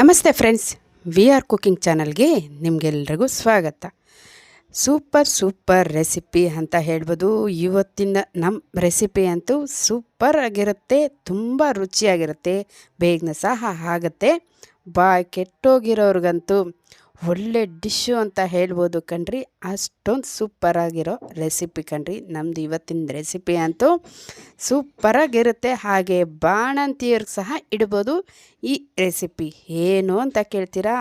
ನಮಸ್ತೆ friends, we are cooking ಚಾನಲ್ಗೆ ನಿಮಗೆಲ್ರಿಗೂ ಸ್ವಾಗತ. ಸೂಪರ್ ಸೂಪರ್ ರೆಸಿಪಿ ಅಂತ ಹೇಳ್ಬೋದು. ಇವತ್ತಿನ ನಮ್ಮ ರೆಸಿಪಿ ಅಂತೂ ಸೂಪರ್ ಆಗಿರುತ್ತೆ, ತುಂಬ ರುಚಿಯಾಗಿರುತ್ತೆ, ಬೇಗನೆ ಸಹ ಆಗುತ್ತೆ. ಬಾಯ್ ಕೆಟ್ಟೋಗಿರೋರ್ಗಂತೂ ಒಳ್ಳೆ ಡಿಶ್ಶು ಅಂತ ಹೇಳ್ಬೋದು ಕಣ್ರಿ. ಅಷ್ಟೊಂದು ಸೂಪರಾಗಿರೋ ರೆಸಿಪಿ ಕಣ್ರಿ. ನಮ್ಮದು ಇವತ್ತಿನ ರೆಸಿಪಿ ಅಂತೂ ಸೂಪರಾಗಿರುತ್ತೆ ಹಾಗೆ ಬಾಣಂತಿಯರ್ಗೆ ಸಹ ಇಡ್ಬೋದು ಈ ರೆಸಿಪಿ ಏನು ಅಂತ ಕೇಳ್ತೀರಾ?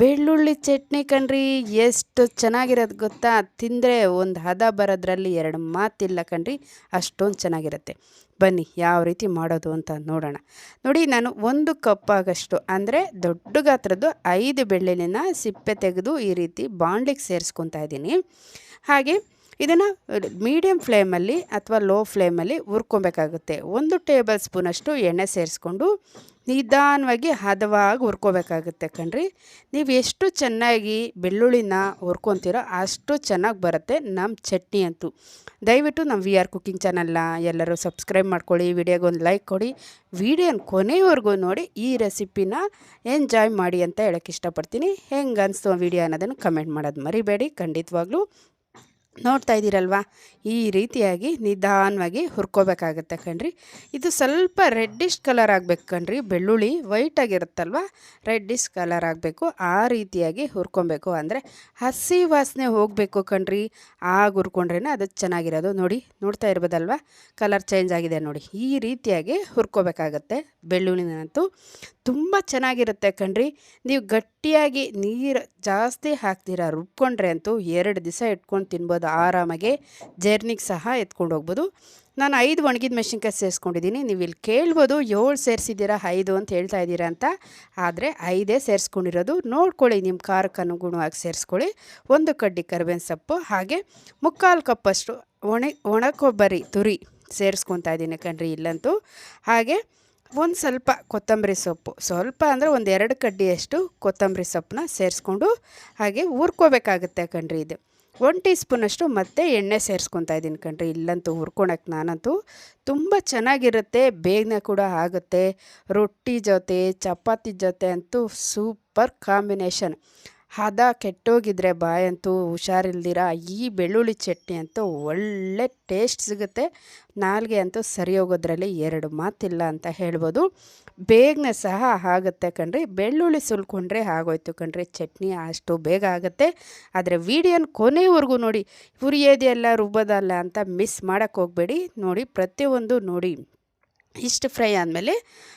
ಬೆಳ್ಳುಳ್ಳಿ ಚಟ್ನಿ ಕಣ್ರಿ, ಎಷ್ಟು ಚೆನ್ನಾಗಿರೋದು ಗೊತ್ತಾ? ತಿಂದರೆ ಒಂದು ಹದ ಬರೋದ್ರಲ್ಲಿ ಎರಡು ಮಾತಿಲ್ಲ ಕಣ್ರಿ, ಅಷ್ಟೊಂದು ಚೆನ್ನಾಗಿರುತ್ತೆ. ಬನ್ನಿ, ಯಾವ ರೀತಿ ಮಾಡೋದು ಅಂತ ನೋಡೋಣ. ನೋಡಿ, ನಾನು ಒಂದು ಕಪ್ ಆಗಷ್ಟು, ಅಂದರೆ ದೊಡ್ಡ ಗಾತ್ರದ್ದು ಐದು ಬೆಳ್ಳುಳ್ಳಿನ ಸಿಪ್ಪೆ ತೆಗೆದು ಈ ರೀತಿ ಬಾಂಡ್ಲಿಗೆ ಸೇರಿಸ್ಕೊತಾ ಇದ್ದೀನಿ. ಹಾಗೆ ಇದನ್ನು ಮೀಡಿಯಮ್ ಫ್ಲೇಮಲ್ಲಿ ಅಥವಾ ಲೋ ಫ್ಲೇಮಲ್ಲಿ ಹುರ್ಕೊಬೇಕಾಗುತ್ತೆ. ಒಂದು ಟೇಬಲ್ ಸ್ಪೂನಷ್ಟು ಎಣ್ಣೆ ಸೇರಿಸ್ಕೊಂಡು ನಿಧಾನವಾಗಿ ಹದವಾಗಿ ಹುರ್ಕೋಬೇಕಾಗುತ್ತೆ ಕಣ್ರಿ. ನೀವು ಎಷ್ಟು ಚೆನ್ನಾಗಿ ಬೆಳ್ಳುಳ್ಳಿನ ಹುರ್ಕೊತೀರೋ ಅಷ್ಟು ಚೆನ್ನಾಗಿ ಬರುತ್ತೆ ನಮ್ಮ ಚಟ್ನಿ ಅಂತೂ. ದಯವಿಟ್ಟು ನಮ್ಮ ವಿ ಆರ್ ಕುಕಿಂಗ್ ಚಾನಲ್ನ ಎಲ್ಲರೂ ಸಬ್ಸ್ಕ್ರೈಬ್ ಮಾಡ್ಕೊಳ್ಳಿ ವಿಡಿಯೋಗೆ ಒಂದು ಲೈಕ್ ಕೊಡಿ ವಿಡಿಯೋನ ಕೊನೆಯವರೆಗೂ ನೋಡಿ ಈ ರೆಸಿಪಿನ ಎಂಜಾಯ್ ಮಾಡಿ ಅಂತ ಹೇಳೋಕ್ಕೆ ಇಷ್ಟಪಡ್ತೀನಿ. ಹೆಂಗೆ ಅನಿಸ್ತು ವಿಡಿಯೋ ಅನ್ನೋದನ್ನು ಕಮೆಂಟ್ ಮಾಡೋದು ಮರಿಬೇಡಿ. ಖಂಡಿತವಾಗ್ಲೂ ನೋಡ್ತಾ ಇದ್ದೀರಲ್ವಾ? ಈ ರೀತಿಯಾಗಿ ನಿಧಾನವಾಗಿ ಹುರ್ಕೋಬೇಕಾಗತ್ತೆ ಕಣ್ರಿ. ಇದು ಸ್ವಲ್ಪ ರೆಡ್ಡಿಶ್ ಕಲರ್ ಆಗಬೇಕು ಕಣ್ರಿ. ಬೆಳ್ಳುಳ್ಳಿ ವೈಟ್ ಆಗಿರುತ್ತಲ್ವ? ರೆಡ್ಡಿಶ್ ಕಲರ್ ಆಗಬೇಕು. ಆ ರೀತಿಯಾಗಿ ಹುರ್ಕೊಬೇಕು. ಅಂದರೆ ಹಸಿ ವಾಸನೆ ಹೋಗಬೇಕು ಕಣ್ರಿ. ಆಗ ಹುರ್ಕೊಂಡ್ರೇ ಅದು ಚೆನ್ನಾಗಿರೋದು. ನೋಡಿ, ನೋಡ್ತಾ ಇರ್ಬೋದಲ್ವ? ಕಲರ್ ಚೇಂಜ್ ಆಗಿದೆ ನೋಡಿ. ಈ ರೀತಿಯಾಗಿ ಹುರ್ಕೋಬೇಕಾಗತ್ತೆ. ಬೆಳ್ಳುಳ್ಳಿನಂತೂ ತುಂಬ ಚೆನ್ನಾಗಿರುತ್ತೆ ಕಣ್ರಿ. ನೀವು ಗಟ್ಟಿಯಾಗಿ ನೀರು ಜಾಸ್ತಿ ಹಾಕ್ತೀರಾ ರುಬ್ಕೊಂಡ್ರೆ ಅಂತೂ ಎರಡು ದಿವಸ ಇಟ್ಕೊಂಡು ತಿನ್ಬೋದು, ಆರಾಮಾಗಿ ಜರ್ನಿಗೆ ಸಹ ಎತ್ಕೊಂಡು ಹೋಗ್ಬೋದು. ನಾನು ಐದು ಒಣಗಿದ ಮೆಣಸಿನ್ಕಾಯಿ ಸೇರಿಸ್ಕೊಂಡಿದ್ದೀನಿ. ನೀವು ಇಲ್ಲಿ ಕೇಳ್ಬೋದು ಏಳು ಸೇರಿಸಿದ್ದೀರಾ, ಐದು ಅಂತ ಹೇಳ್ತಾ ಇದ್ದೀರಾ ಅಂತ. ಆದರೆ ಐದೇ ಸೇರಿಸ್ಕೊಂಡಿರೋದು ನೋಡ್ಕೊಳ್ಳಿ ನಿಮ್ಮ ಖಾರಕ್ಕೆ ಅನುಗುಣವಾಗಿ ಸೇರಿಸ್ಕೊಳ್ಳಿ. ಒಂದು ಕಡ್ಡಿ ಕರಿಬೇವಿನ ಸೊಪ್ಪು, ಹಾಗೆ ಮುಕ್ಕಾಲು ಕಪ್ಪಷ್ಟು ಒಣ ಒಣ ಕೊಬ್ಬರಿ ತುರಿ ಸೇರಿಸ್ಕೊತಾ ಇದ್ದೀನಿ ಕಣ್ರಿ ಇಲ್ಲಂತೂ. ಹಾಗೆ ಒಂದು ಸ್ವಲ್ಪ ಕೊತ್ತಂಬರಿ ಸೊಪ್ಪು. ಸ್ವಲ್ಪ ಅಂದರೆ ಒಂದು ಎರಡು ಕಡ್ಡಿಯಷ್ಟು ಕೊತ್ತಂಬರಿ ಸೊಪ್ಪನ್ನ ಸೇರಿಸ್ಕೊಂಡು ಹಾಗೆ ಹುರ್ಕೋಬೇಕಾಗುತ್ತೆ ಕಣ್ರಿ ಇದು. ಒನ್ ಟೀ ಸ್ಪೂನಷ್ಟು ಮತ್ತೆ ಎಣ್ಣೆ ಸೇರಿಸ್ಕೊತಾ ಇದ್ದೀನಿ ಕಣ್ರಿ. ಇಲ್ಲಂತೂ ಹುರ್ಕೊಳಕ್ಕೆ ನಾನಂತೂ ತುಂಬ ಚೆನ್ನಾಗಿರುತ್ತೆ. ಬೇಗನೆ ಕೂಡ ಆಗುತ್ತೆ. ರೊಟ್ಟಿ ಜೊತೆ, ಚಪಾತಿ ಜೊತೆ ಅಂತೂ ಸೂಪರ್ ಕಾಂಬಿನೇಷನ್. ಹದ ಕೆಟ್ಟೋಗಿದ್ರೆ ಬಾಯಂತೂ ಹುಷಾರಿಲ್ದಿರ, ಈ ಬೆಳ್ಳುಳ್ಳಿ ಚಟ್ನಿ ಅಂತೂ ಒಳ್ಳೆ ಟೇಸ್ಟ್ ಸಿಗುತ್ತೆ. ನಾಲ್ಗೆ ಅಂತೂ ಸರಿ ಹೋಗೋದ್ರಲ್ಲಿ ಎರಡು ಮಾತಿಲ್ಲ ಅಂತ ಹೇಳ್ಬೋದು. ಬೇಗನೆ ಸಹ ಆಗುತ್ತೆ ಕಣ್ರಿ. ಬೆಳ್ಳುಳ್ಳಿ ಸುಲ್ಕೊಂಡ್ರೆ ಆಗೋಯ್ತು ಕಣ್ರಿ. ಚಟ್ನಿ ಅಷ್ಟು ಬೇಗ ಆಗುತ್ತೆ. ಆದರೆ ವೀಡಿಯೋನ ಕೊನೆವರೆಗೂ ನೋಡಿ. ಹುರಿಯೋದೆಲ್ಲ ರುಬ್ಬೋದಲ್ಲ ಅಂತ ಮಿಸ್ ಮಾಡೋಕ್ಕೆ ಹೋಗಬೇಡಿ. ನೋಡಿ ಪ್ರತಿಯೊಂದು ನೋಡಿ. ಇಷ್ಟು ಫ್ರೈ ಆದಮೇಲೆ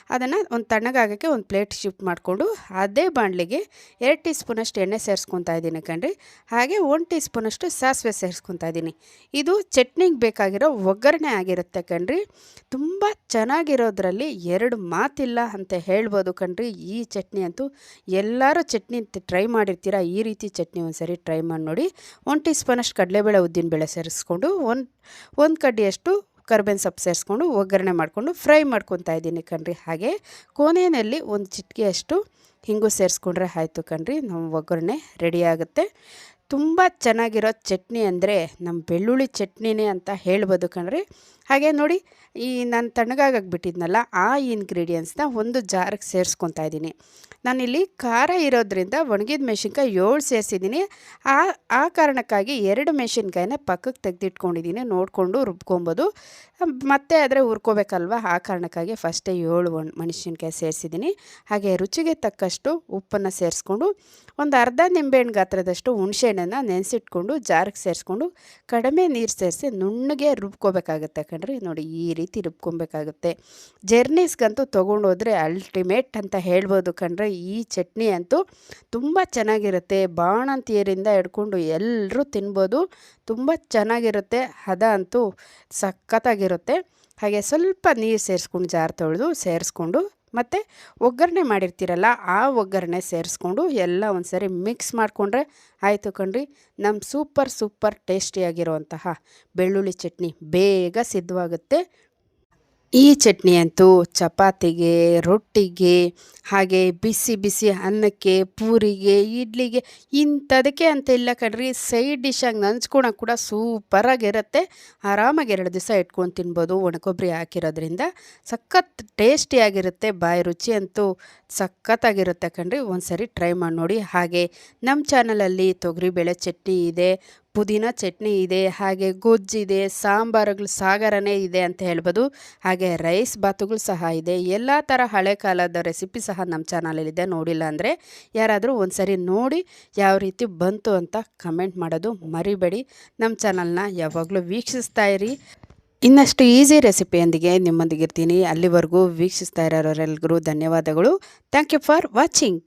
ಅದನ್ನು ಒಂದು ತಣ್ಣಗಾಗೋಕ್ಕೆ ಒಂದು ಪ್ಲೇಟ್ ಶಿಫ್ಟ್ ಮಾಡಿಕೊಂಡು ಅದೇ ಬಾಣಲಿಗೆ ಎರಡು ಟೀ ಸ್ಪೂನಷ್ಟು ಎಣ್ಣೆ ಸೇರಿಸ್ಕೊತಾ ಇದ್ದೀನಿ ಕಣ್ರಿ. ಹಾಗೆ ಒಂದು ಟೀ ಸ್ಪೂನಷ್ಟು ಸಾಸಿವೆ ಸೇರಿಸ್ಕೊತಾ ಇದ್ದೀನಿ. ಇದು ಚಟ್ನಿಗೆ ಬೇಕಾಗಿರೋ ಒಗ್ಗರಣೆ ಆಗಿರುತ್ತೆ ಕಣ್ರಿ. ತುಂಬ ಚೆನ್ನಾಗಿರೋದ್ರಲ್ಲಿ ಎರಡು ಮಾತಿಲ್ಲ ಅಂತ ಹೇಳ್ಬೋದು ಕಣ್ರಿ. ಈ ಚಟ್ನಿ ಅಂತೂ ಎಲ್ಲರೂ ಚಟ್ನಿ ಟ್ರೈ ಮಾಡಿರ್ತೀರ? ಈ ರೀತಿ ಚಟ್ನಿ ಒಂದು ಸರಿ ಟ್ರೈ ಮಾಡಿ ನೋಡಿ. ಒಂದು ಟೀ ಸ್ಪೂನಷ್ಟು ಕಡಲೆಬೇಳೆ ಉದ್ದಿನಬೇಳೆ ಸೇರಿಸ್ಕೊಂಡು ಒಂದು ಒಂದು ಕಡ್ಡಿಯಷ್ಟು ಕರ್ಬೇವಿನ ಸೊಪ್ಪು ಸೇರಿಸ್ಕೊಂಡು ಒಗ್ಗರಣೆ ಮಾಡಿಕೊಂಡು ಫ್ರೈ ಮಾಡ್ಕೊತಾ ಇದ್ದೀನಿ ಕಣ್ರಿ. ಹಾಗೆ ಕೋನೆಯಲ್ಲಿ ಒಂದು ಚಿಟಿಕೆಯಷ್ಟು ಹಿಂಗು ಸೇರಿಸ್ಕೊಂಡ್ರೆ ಆಯಿತು ಕಣ್ರಿ. ನಮ್ಮ ಒಗ್ಗರಣೆ ರೆಡಿ ಆಗುತ್ತೆ. ತುಂಬ ಚೆನ್ನಾಗಿರೋ ಚಟ್ನಿ ಅಂದರೆ ನಮ್ಮ ಬೆಳ್ಳುಳ್ಳಿ ಚಟ್ನಿನೇ ಅಂತ ಹೇಳ್ಬೋದು ಕಣ್ರಿ. ಹಾಗೆ ನೋಡಿ, ಈ ನಾನು ತಣ್ಣಗಾಗಕ್ಕೆ ಬಿಟ್ಟಿದ್ನಲ್ಲ, ಆ ಇಂಗ್ರೀಡಿಯೆಂಟ್ಸ್ನ ಒಂದು ಜಾರಿಗೆ ಸೇರಿಸ್ಕೊತಾ ಇದ್ದೀನಿ. ನಾನಿಲ್ಲಿ ಖಾರ ಇರೋದ್ರಿಂದ ಒಣಗಿದ ಮೆಣಸಿನ್ಕಾಯಿ ಏಳು ಸೇರಿಸಿದ್ದೀನಿ. ಆ ಆ ಕಾರಣಕ್ಕಾಗಿ ಎರಡು ಮೆಣಸಿನ್ಕಾಯಿನ ಪಕ್ಕಕ್ಕೆ ತೆಗೆದಿಟ್ಕೊಂಡಿದ್ದೀನಿ, ನೋಡಿಕೊಂಡು ರುಬ್ಕೊಬೋದು. ಮತ್ತೆ ಆದರೆ ಹುರ್ಕೋಬೇಕಲ್ವ, ಆ ಕಾರಣಕ್ಕಾಗಿ ಫಸ್ಟೇ ಏಳು ಒಣ, ಮೆಣಸಿನ್ಕಾಯಿ ಸೇರಿಸಿದ್ದೀನಿ. ಹಾಗೆ ರುಚಿಗೆ ತಕ್ಕಷ್ಟು ಉಪ್ಪನ್ನು ಸೇರಿಸ್ಕೊಂಡು, ಒಂದು ಅರ್ಧ ನಿಂಬೆಹಣ್ಣು ಗಾತ್ರದಷ್ಟು ಹುಣಸೆಹಣ್ಣನ್ನು ನೆನೆಸಿಟ್ಕೊಂಡು ಜಾರಿಗೆ ಸೇರಿಸ್ಕೊಂಡು, ಕಡಿಮೆ ನೀರು ಸೇರಿಸಿ ನುಣ್ಣಗೆ ರುಬ್ಕೋಬೇಕಾಗುತ್ತೆ ಕಣ್ರಿ. ನೋಡಿ ಈ ರೀತಿ ರುಬ್ಕೊಬೇಕಾಗುತ್ತೆ. ಜರ್ನೀಸ್ಗಂತೂ ತೊಗೊಂಡೋದ್ರೆ ಅಲ್ಟಿಮೇಟ್ ಅಂತ ಹೇಳ್ಬೋದು ಕಣ್ರೆ. ಈ ಚಟ್ನಿ ಅಂತೂ ತುಂಬ ಚೆನ್ನಾಗಿರುತ್ತೆ. ಬಾಣಂತಿಯರಿಂದ ಹಿಡ್ಕೊಂಡು ಎಲ್ಲರೂ ತಿನ್ಬೋದು. ತುಂಬ ಚೆನ್ನಾಗಿರುತ್ತೆ. ಹದ ಅಂತೂ ಸಖತ್ತಾಗಿರುತ್ತೆ. ಹಾಗೆ ಸ್ವಲ್ಪ ನೀರು ಸೇರಿಸ್ಕೊಂಡು, ಜಾರ್ ತೊಳೆದು ಸೇರಿಸ್ಕೊಂಡು ಮತ್ತು ಒಗ್ಗರಣೆ ಮಾಡಿರ್ತೀರಲ್ಲ, ಆ ಒಗ್ಗರಣೆ ಸೇರಿಸ್ಕೊಂಡು ಎಲ್ಲ ಒಂದು ಸರಿ ಮಿಕ್ಸ್ ಮಾಡಿಕೊಂಡ್ರೆ ಆಯಿತು ಕಣ್ರಿ ನಮ್ಮ ಸೂಪರ್ ಸೂಪರ್ ಟೇಸ್ಟಿಯಾಗಿರುವಂತಹ ಬೆಳ್ಳುಳ್ಳಿ ಚಟ್ನಿ ಬೇಗ ಸಿದ್ಧವಾಗುತ್ತೆ. ಈ ಚಟ್ನಿ ಅಂತೂ ಚಪಾತಿಗೆ, ರೊಟ್ಟಿಗೆ, ಹಾಗೆ ಬಿಸಿ ಬಿಸಿ ಅನ್ನಕ್ಕೆ, ಪೂರಿಗೆ, ಇಡ್ಲಿಗೆ ಇಂಥದಕ್ಕೆ ಅಂತ ಇಲ್ಲ ಕಣ್ರಿ. ಸೈಡ್ ಡಿಶ್ಶಾಗಿ ನಂಚ್ಕೊಳಕ್ಕೆ ಕೂಡ ಸೂಪರಾಗಿರುತ್ತೆ ಆರಾಮಾಗಿ ಎರಡು ದಿವಸ ಇಟ್ಕೊಂಡು ತಿನ್ಬೋದು. ಒಣಕೊಬ್ಬರಿ ಹಾಕಿರೋದ್ರಿಂದ ಸಖತ್ ಟೇಸ್ಟಿಯಾಗಿರುತ್ತೆ ಬಾಯಿ ರುಚಿ ಅಂತೂ ಸಖತ್ತಾಗಿರುತ್ತೆ ಕಣ್ರಿ. ಒಂದ್ಸರಿ ಟ್ರೈ ಮಾಡಿ ನೋಡಿ. ಹಾಗೆ ನಮ್ಮ ಚಾನಲಲ್ಲಿ ತೊಗರಿಬೇಳೆ ಚಟ್ನಿ ಇದೆ. ಪುದೀನ ಚಟ್ನಿ ಇದೆ, ಹಾಗೆ ಗೊಜ್ಜಿದೆ ಸಾಂಬಾರುಗಳು ಸಾಗರನೇ ಇದೆ ಅಂತ ಹೇಳ್ಬೋದು. ಹಾಗೆ ರೈಸ್ ಬಾತುಗಳು ಸಹ ಇದೆ. ಎಲ್ಲ ಥರ ಹಳೆ ಕಾಲದ ರೆಸಿಪಿ ಸಹ ನಮ್ಮ ಚಾನಲಲ್ಲಿದೆ ನೋಡಿಲ್ಲ ಅಂದರೆ ಯಾರಾದರೂ ಒಂದು ಸರಿ ನೋಡಿ ಯಾವ ರೀತಿ ಬಂತು ಅಂತ ಕಮೆಂಟ್ ಮಾಡೋದು ಮರಿಬೇಡಿ. ನಮ್ಮ ಚಾನಲ್ನ ಯಾವಾಗಲೂ ವೀಕ್ಷಿಸ್ತಾ ಇರಿ. ಇನ್ನಷ್ಟು ಈಸಿ ರೆಸಿಪಿಯೊಂದಿಗೆ ನಿಮ್ಮೊಂದಿಗಿರ್ತೀನಿ ಅಲ್ಲಿವರೆಗೂ ವೀಕ್ಷಿಸ್ತಾ ಇರೋರೆಲ್ರಿಗೂ ಧನ್ಯವಾದಗಳು. Thank you for watching